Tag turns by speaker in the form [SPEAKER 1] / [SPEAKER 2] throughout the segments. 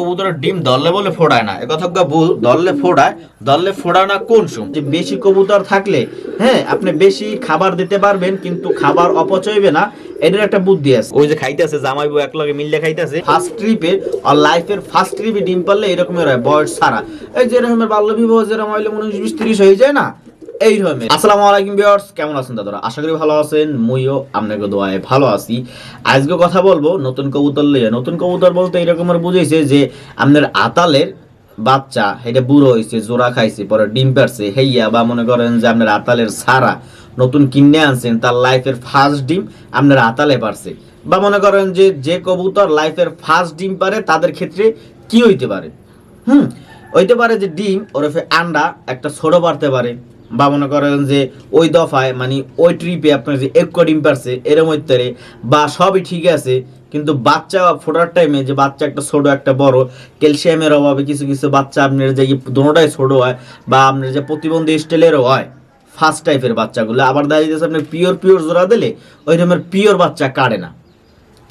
[SPEAKER 1] কবুতরের ডিম দললে বলে ফোড়ায় না। একথা ভুল দললে ফোড়ায়? দললে ফোড়ায় না কোন সুম যে বেশি কবুতর থাকলে হ্যাঁ আপনি বেশি খাবার দিতে পারবেন কিন্তু খাবার অপচয় হবে না এটার একটা বুদ্ধি আছে। ওই যে খাইতেছে জামাইবু এক লগে মিললে খাইতেছে। ফার্স্ট ট্রিপে আর লাইফের ফার্স্ট ট্রিপে ডিম পারলে এরকমের হয় বয়স সারা এই যে এরকমের বাল্য বিবাহ যেরকম হইলে উনিশ বিশ ত্রিশ হয়ে যায় না? এই রকমের আসসালামু আলাইকুম ভিউয়ার্স, কেমন আছেন দাদারা? আশা করি ভালো আছেন, মুইও আপনাকে দোয়ায় ভালো আছি। আজকে কথা বলব নতুন কবুতর লইয়ে নতুন কবুতর বলতে এরকমের বুঝেছে যে, আপনার আতালের বাচ্চা, এটা বুড়ো হয়েছে জোড়া খাইছে, পরে ডিম পারছে, হেইয়া বা মনে করেন যে আপনার আতালের সারা নতুন কিনে আনছেন, তার লাইফের ফার্স্ট ডিম আপনার আতালে পারছে। বা মনে করেন যে যে কবুতর লাইফের ফার্স্ট ডিম পারে, তাদের ক্ষেত্রে কি হইতে পারে? হুম, হইতে পারে যে ডিম ওরফে আন্ডা একটা ছোট পারতে পারে। বা মনে করেন যে ওই দফায় মানে ওই ট্রিপে আপনার যে এক ডিম পারছে এরম পারে বা সবই ঠিক আছে, কিন্তু বাচ্চা ফোটার টাইমে যে বাচ্চা একটা ছোট, একটা বড়, ক্যালসিয়ামের অভাবে কিছু কিছু বাচ্চা আপনার যে দোনোটাই ছোট হয় বা আপনার যে প্রতিবন্ধী স্টাইলেরও হয় ফার্স্ট টাইপের বাচ্চাগুলো, আবার দেখা যাচ্ছে আপনার পিওর পিওর জোড়া দিলে ওই রকমের পিওর বাচ্চা কাড়ে না।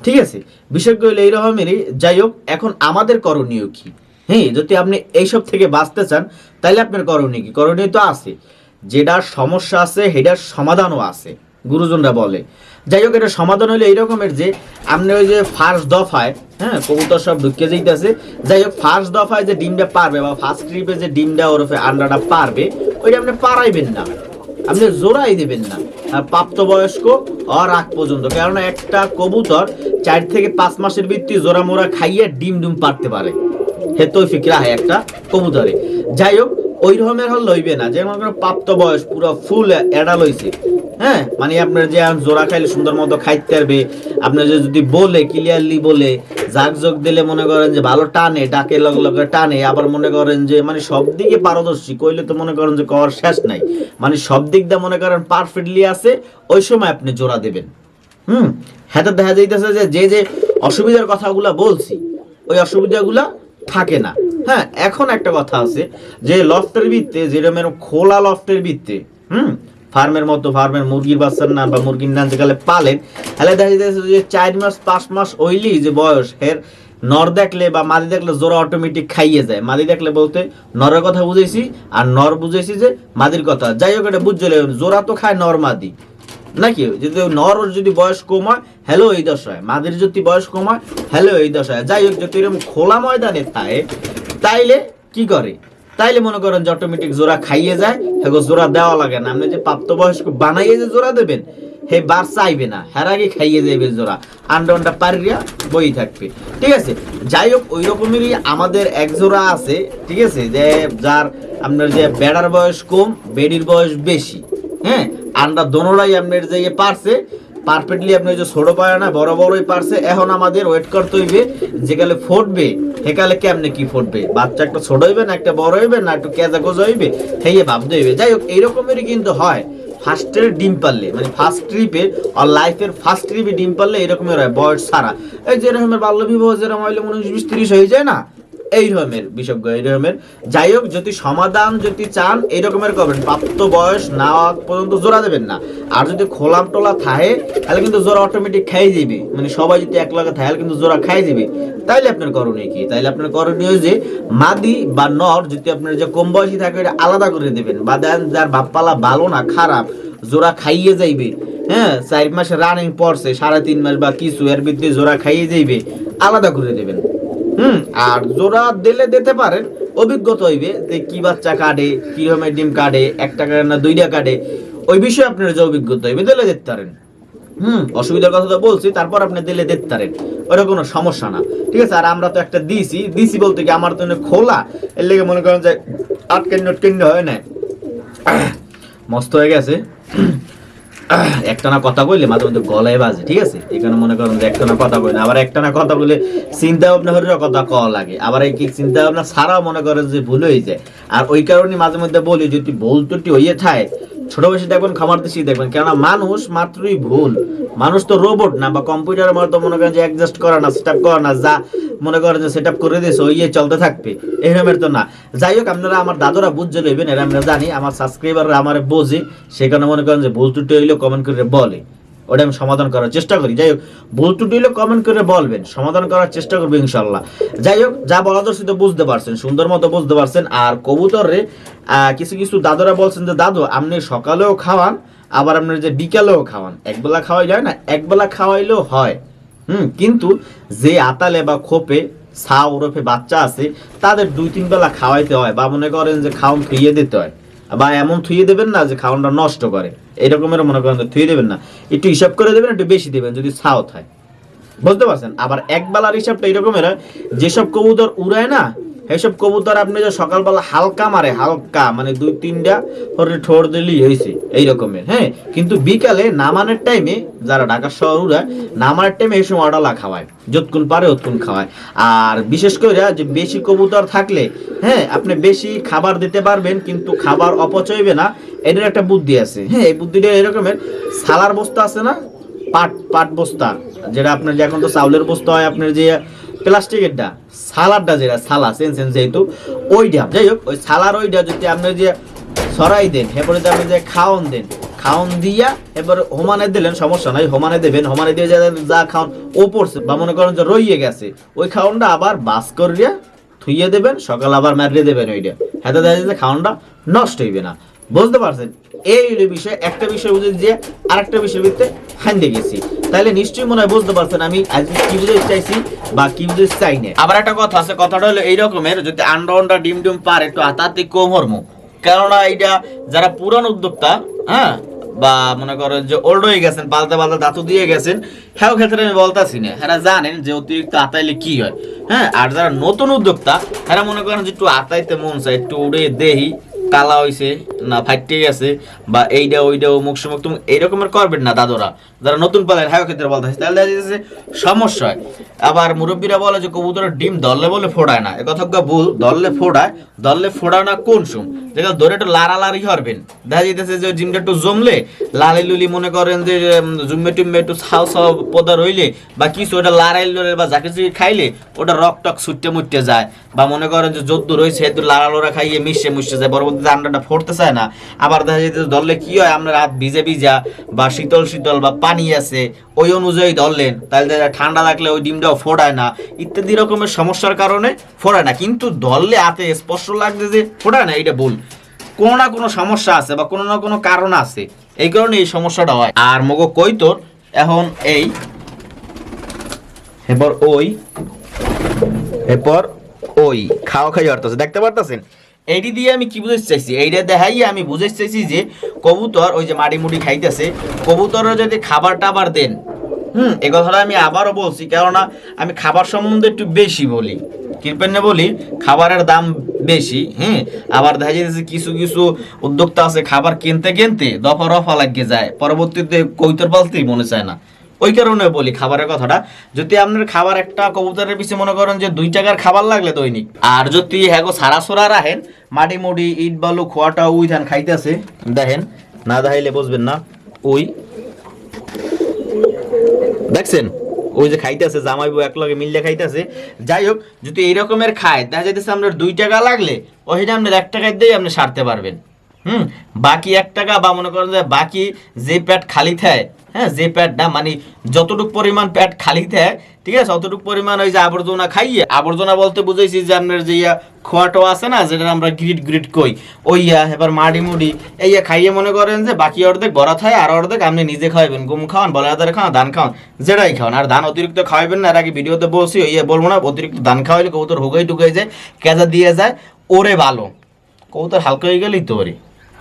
[SPEAKER 1] ঠিক আছে? বিষয়গুলো হলো এইরকমেরই যাই হোক, এখন আমাদের করণীয় কি? হ্যাঁ যদি আপনি এইসব থেকে বাঁচতে চান তাহলে আপনার করণীয় কি? করণীয় তো আছে। যেটার সমস্যা আছে, সেটার সমাধানও আছে, গুরুজনরা বলে। যাই হোক, এটা সমাধান হলো এইরকমের যে আপনি ওই যে ফার্স্ট দফায় হ্যাঁ কবুতর সব ঢুকে যাইতেছে। যাই হোক ফার্স্ট দফায় যে ডিমটা পারবে বা ফার্স্ট ট্রিপে যে ডিমটা ওরফে আন্ডাটা পারবে, ওইটা আপনি পারাইবেন না। আপনি জোড়াই দেবেন না। প্রাপ্তবয়স্ক আর আগ পর্যন্ত। কেননা একটা কবুতর চার থেকে পাঁচ মাসের ভিত্তি জোড়া মোড়া খাইয়ে ডিম ডিম পারতে পারে। হে তৈফিক রাহে একটা কবুতরে। যাই হোক ওই রকমের হল লইবে না। যেমন কোনো প্রাপ্ত বয়স, পুরো ফুল এডা লইছে। হ্যাঁ? মানে আপনার যে জোড়া খাইলে সুন্দর মতো খাইতে পারবে। আপনার যে যদি বলে ক্লিয়ারলি বলে জাগ যোগ দিলে মনে করেন যে ভালো টানে ডাকে লগে লগে টানে, আবার মনে করেন যে মানে সব দিকে পারদর্শী, কইলে তো মনে করেন যে কর শেষ নাই। মানে সব দিক দিয়ে মনে করেন পারফেক্টলি আছে, ওই সময় আপনি জোড়া দেবেন। হুম? হ্যাঁ দেখা যাইতেছে যে যে অসুবিধার কথাগুলা বলছি, ওই অসুবিধাগুলা থাকে না। হ্যাঁ এখন একটা কথা আছে যে লফটের ভিত্তে যেরকম খোলা লফটের ভিত্তে হুম, ফার্মের মতো ফার্মের মুরগির বাচ্চার না বা মুরগির নান যেকালে পালেন, তাহলে দেখা যাচ্ছে যে চার মাস, পাঁচ মাস হইলি যে বয়স হের নর দেখলে বা মাদি দেখলে জোড়া অটোমেটিক খাইয়ে যায়। মাদি দেখলে বলতে নরের কথা বুঝেছি আর নর বুঝেছি যে মাদির কথা। যাই হোক, এটা বুঝলে জোড়া তো খায় নর মাদি। নাকি? যদি নর যদি বয়স কম হয় হ্যালো এই দশায়। মাদের যদি বয়স কম হয় হ্যালো এই দশায়। যাই হোক, যদি এরকম খোলা ময়দানে তাই, তাইলে কি করে? তাইলে মনে করেন যে অটোমেটিক জোড়া খাইয়ে যায় হ্যাঁ জোড়া দেওয়া লাগে না। আপনি যে প্রাপ্তবয়স্ক বানাইয়ে যে জোড়া দেবেন, হে বার চাইবে না। হের আগে খাইয়ে যাবে জোড়া। আন্ডা আন্ডা পারিয়া বই থাকবে। ঠিক আছে? যাই হোক ওই রকমেরই আমাদের এক জোড়া আছে, ঠিক আছে? যে যার আপনার যে বেড়ার বয়স কম, বেডির বয়স বেশি হ্যাঁ? আন্ডা দোনোটাই আপনার যে ইয়ে পারছে, পারফেক্টলি আপনি যে ছোট পায় না, বড় বড়ই পারছে, এখন আমাদের ওয়েট করতে হইবে যে যেকালে ফুটবে সেকালে কেমনে কি ফুটবে? বাচ্চা একটা ছোট হইবে না একটা বড় হইবে না একটু কেজা কোজা হইবে? হেয়ে ভাবতে হইবে। যাই হোক, এইরকমেরই কিন্তু হয়। ফার্স্টের ডিম পারলে মানে ফার্স্ট ট্রিপে আর লাইফের ফার্স্ট ট্রিপে ডিম পারলে এরকমের হয়, বয়স সারা এই যে এরকমের বাল্য বিবাহ যেরকম হইলে উনিশ, বিশ, ত্রিশ হয়ে যায় না? এই রকমের বিশেষজ্ঞ এই রকমের যাই হোক, যদি সমাধান যদি চান, এই রকমের করবেন। প্রাপ্ত বয়স না পর্যন্ত জোড়া দেবেন না। আর যদি খোলাম টোলা থাকে, তাহলে কিন্তু জোড়া অটোমেটিক খাই যাবে মানে সবাই যদি এক লগে থাকে কিন্তু জোড়া খাই যাবে তাইলে আপনার করণীয় কি? তাইলে আপনার করণীয় যে মাদি বা নর, যদি আপনার যে কম বয়সী থাকে এটা আলাদা করে দেবেন। বা দেন যার বাপ্পালা ভালো না, খারাপ, জোড়া খাইয়ে যাইবে। হ্যাঁ চার মাস রানিং পড়ছে, সাড়ে তিন মাস বা কিছু, এর ভিতরে জোড়া খাইয়ে যাইবে। আলাদা করে দেবেন। হুম, আর জোড়া দিলে দিতে পারেন, অভিজ্ঞতা হইবে যে কি বাচ্চা কাটে কি রকমের ডিম কাটে একটা কাটে না দুইটা কাটে, ওই বিষয়ে আপনার যে অভিজ্ঞতা হইবে দিলে দিতে পারেন। হুম, অসুবিধার কথা তো বলছি, তারপর আপনি দিলে দিতে পারেন ওটা কোনো সমস্যা না। ঠিক আছে, আর আমরা তো একটা দিছি দিছি বলতে কি আমার তো খোলা, এর লেগে মনে করেন যে আটকেন নটকেন হয় না মস্ত হয়ে গেছে। একটানা কথা বললে মাঝে মধ্যে গলায় বাজে, ঠিক আছে? এখানে মনে করেন যে একটানা কথা বললে আবার একটানা কথা বলে চিন্তা ভাবনা হলে কথা কওয়া লাগে। আবার এই চিন্তা ভাবনা ছাড়াও মনে করে যে ভুল হয়ে যায়। আর ওই কারণে মাঝে মধ্যে বলি, যদি ভুল ত্রুটি হইয়ে থাকে ছোট বয়সে দেখবেন খামার দিচ্ছি দেখবেন। কেননা মানুষ মাত্রই ভুল। মানুষ তো রোবট না, বা কম্পিউটারের মতো মনে করেন যে অ্যাডজাস্ট করে না সেট আপ করে না, যা মনে করেন যে সেট আপ করে দিয়েছে, ওই ইয়ে চলতে থাকবে। এরমের তো না। যাই হোক, আপনারা আমার দাদুরা বুঝতে নেবেন, এরা আমরা জানি, আমার সাবস্ক্রাইবাররা আমার বোঝে সেখানে মনে করেন যে ভুল ত্রুটি হইলে কমেন্ট করে বলে। ওটা আমি সমাধান করার চেষ্টা করি। যাই হোক, ভুল ত্রুটি কমেন্ট করে বলবেন। সমাধান করার চেষ্টা করব ইনশাল্লাহ। যাই হোক, যা বলা দর্শি তো বুঝতে পারছেন, সুন্দর মতো বুঝতে পারছেন। আর কবুতরে কিছু কিছু দাদুরা বলছেন যে, দাদু, আপনি সকালেও খাওয়ান, আবার আপনার যে বিকালেও খাওয়ান। একবেলা খাওয়াই যায় না, একবেলা খাওয়াইলেও হয়। হুম, কিন্তু যে আতালে বা খোপে সা ওরফে বাচ্চা আছে, তাদের দুই তিন বেলা খাওয়াইতে হয় বা মনে করেন যে খাওয়ান থুইয়ে দিতে হয়। বা এমন থুয়ে দেবেন না যে খাওয়ানটা নষ্ট করে। এরকমের মনে করেন থুয়ে দেবেন না। একটু হিসাব করে দেবেন একটু বেশি দেবেন যদি ছাও থাকে বুঝতে পারছেন? আবার এক বেলার হিসাবটা এরকমের হয়, যেসব কবুতর উড়ায় না সেসব কবুতর আপনি যে সকালবেলা হালকা মারে, হালকা মানে দুই, তিনটা করে ঠোর দিলেই হয়েছে এই রকমের হ্যাঁ? কিন্তু বিকালে নামানের টাইমে যারা ঢাকা শহর উড়ায় নামানের টাইমে এই সময় অডালা খাওয়ায়, যতক্ষণ পারে ততক্ষণ খাওয়ায়। আর বিশেষ করে যে বেশি কবুতর থাকলে হ্যাঁ আপনি বেশি খাবার দিতে পারবেন, কিন্তু খাবার অপচয়বে না এটার একটা বুদ্ধি আছে হ্যাঁ? এই বুদ্ধিটা এরকমের, সালার বস্তা আছে না? পাট পাট বস্তা, যেটা আপনার যে এখন তো চাউলের বস্তা হয়, আপনার যে প্লাস্টিকেরটা, সালাডটা যেটা, সালা, সেন সেন যেহেতু ওই ওইটা। যাই হোক, ওই সালার ওই ওইটা যদি আপনি যে সরাই দেন, এরপরে আপনি যে খাওন দেন, খাওন দিয়া এবার হোমানে দিলেন, সমস্যা নাই, হোমানে দেবেন, হোমানে দিয়ে যা খাওন ও পড়ছে বা মনে করেন যে রইয়ে গেছে, ওই খাওনটা আবার বাস করিয়া থুইয়ে দেবেন, সকাল আবার মারিয়ে দেবেন ওইটা। হাতে দেখা যাচ্ছে খাওনটা নষ্ট হইবে না। বুঝতে পারছেন? এই বিষয় একটা বিষয় বুঝে যে আরেকটা বিষয়ের ভিত্তে হাইন্দে গেছি। তাহলে নিশ্চয়ই মনে হয় বুঝতে পারছেন আমি কি বুঝতে চাইছি বা কি বুঝতে চাই না আবার একটা কথা আছে, কথাটা হলো এই রকমের যদি আন্ডা আন্ডা ডিম ডিম পারে একটু আতাতে কম হরমো কেননা এইটা যারা পুরান উদ্যোক্তা হ্যাঁ বা মনে করো যে ওল্ড হয়ে গেছেন, পাল্টা পাল্টা দাঁতু দিয়ে গেছেন হ্যাঁ ক্ষেত্রে আমি বলতাছি না। হ্যাঁ জানেন যে অতিরিক্ত আতাইলে কি হয় হ্যাঁ আর যারা নতুন উদ্যোক্তা হ্যাঁ মনে করেন যে একটু আতাইতে মন চায়, একটু উড়ে দেহি, কালা হইছে না ফাইটে গেছে বা এইটা ওইটা অমুক তুমি এইরকমের করবেন না দাদুরা। যারা নতুন পালেন হ্যাঁ ক্ষেত্রে বলতেছে তাহলে দেখা যাচ্ছে সমস্যা হয়। আবার মুরব্বীরা বলে যে, কবুতরের ডিম দললে বলে ফোড়ায় না। এ কথা ভুল দললে ফোড়ায় দললে ফোড়ায় না কোন সুম? দেখো ধরে একটু লাড়ালাড়ি হরবেন দেখা যাইতেছে যে ডিমটা একটু জমলে, লালি লুলি মনে করেন যে জুম্মে টুম্মে একটু ছাও ছাও পদা রইলে, বা কিছু ওটা লাড়াই লড়ে বা যাকে কিছু খাইলে, ওটা রক টক ছুটতে মুটতে যায়। বা মনে করেন যে যদ্দু রয়েছে সেহেতু লাড়া লোড়া খাইয়ে মিশে মুশে যায় পরবর্তীতে আন্ডাটা ফোড়তে চায় না। আবার দেখা যাইতেছে ধরলে কি হয়, আমরা রাত ভিজে ভিজা বা শীতল শীতল বা পানি আছে, ওই অনুযায়ী ধরলেন। তাহলে ঠান্ডা লাগলে ওই ডিমটাও ফোড়ায় না। ইত্যাদি রকমের সমস্যার কারণে ফোড়ায় না। কিন্তু ধরলে হাতে স্পষ্ট লাগছে যে ফোড়ায় না এটা ভুল। কোনো না কোনো সমস্যা আছে বা কোনো না কোনো কারণ আছে। এই কারণে এই সমস্যাটা হয়। আর মগো কই তোর এখন এই, এরপর ওই এরপর ওই, খাওয়া খাই অর্থ দেখতে পারতেছেন? এইটি দিয়ে আমি কি বুঝতে চাইছি? এইটা দেখাই আমি বুঝতে চাইছি যে কবুতর ওই যে মাটি মুড়ি খাইতেছে, কবুতরের যদি খাবার টাবার দেন, হুম, এ কথাটা আমি আবারও বলছি, কেননা আমি খাবার সম্বন্ধে একটু বেশি বলি। কৃপেন্নে বলি? খাবারের দাম বেশি হ্যাঁ আবার দেখা যাচ্ছে কিছু কিছু উদ্যোক্তা আছে খাবার কিনতে কিনতে দফা রফা লাগিয়ে যায়, পরবর্তীতে কৈতর পালতেই মনে চায় না। ওই কারণে বলি খাবারের কথাটা। যদি আপনার খাবার একটা কবুতরের পিছিয়ে মনে করেন যে দুই টাকার খাবার লাগলে দৈনিক। আর যদি হ্যাগো সারা সোরা রাখেন, মাটি মুড়ি, ইট, বালু, খোয়াটা উই ধান খাইতেছে, দেখেন, না দেখাইলে বুঝবেন না, ওই দেখছেন? ওই যে খাইতেছে জামাই বউ একলগে মিললে খাইতেছে। যাই হোক, যদি এই রকমের খায়, দেখা যাইতেছে আপনার দুই টাকা লাগলে, ওইটা আপনার এক টাকায় দিয়ে আপনি সারতে পারবেন। হুম? বাকি এক টাকা বা মনে করেন যে বাকি যে প্যাট খালি থাকে হ্যাঁ যে প্যাটটা মানে যতটুকু পরিমাণ প্যাট খালি থাকে ঠিক আছে, অতটুকু পরিমাণ ওই যে আবর্জনা খাইয়ে, আবর্জনা বলতে বুঝেছি যে আপনার যে ইয়া খোয়াটো আছে না, যেটা আমরা গ্রিট গ্রিট কই, ওই এবার মাড়ি মুড়ি, এই ইয়া খাইয়ে মনে করেন যে বাকি অর্ধেক বড়া থাকে আর অর্ধেক আপনি নিজে খাওয়াবেন গম খাওয়ান, বলে আদার খাওয়ান ধান খাওয়ান, যেটাই খাওয়ান, আর ধান অতিরিক্ত খাওয়াবেন না, এর আগে ভিডিওতে বলছি, ওই ইয়ে বলব না, অতিরিক্ত ধান খাওয়াইলে কবুতর হুগাই টুকাই যায়, কেজা দিয়ে যায়, ওরে ভালো, কবুতর হালকা হয়ে গেলেই তো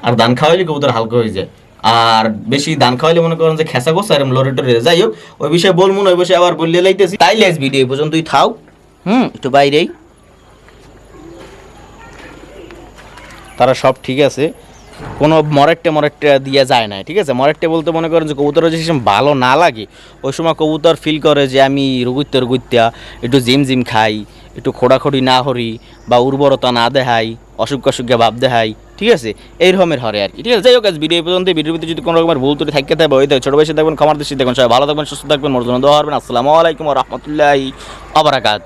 [SPEAKER 1] আর ধান খাওয়াইলে কবুতর হালকা হয়ে যায়। আর বেশি ধান খাওয়াইলে মনে করেন যে খেসা গোসা এরম লরে টরে যাই হোক, ওই বিষয়ে বলব না, ওই বিষয়ে আবার বললে লাইতেছি। তাই লেস ভিডিও পর্যন্তই থাও। হুম, একটু বাইরেই। তারা সব ঠিক আছে। কোনো মরেট্টে মরেট্টে দিয়ে যায় না ঠিক আছে? মরেট্টে বলতে মনে করেন যে কবুতরের যে ভালো না লাগে, ওই সময় কবুতর ফিল করে যে আমি রুগুত্তে রুগুত্যা একটু জিম জিম খাই একটু খোড়াখড়ি না হরি বা উর্বরতা না দেখাই, অসুখ অসুখে ভাব দেখাই, ঠিক আছে? এই রকমের হরে আর কি, ঠিক আছে? যাই হোক আজ ভিডিও পর্যন্ত ভিডিওর ভিতরে যদি কোনো রকমের ভুল তুলে থাকতে থাকবে ওই ছোটো বয়সে দেখবেন খামার দৃষ্টি দেখুন সবাই ভালো থাকবেন, সুস্থ থাকবেন মর্যাদা দেওয়া হবেন আসসালামু আলাইকুম রহমতুল্লাহি আবরাকাত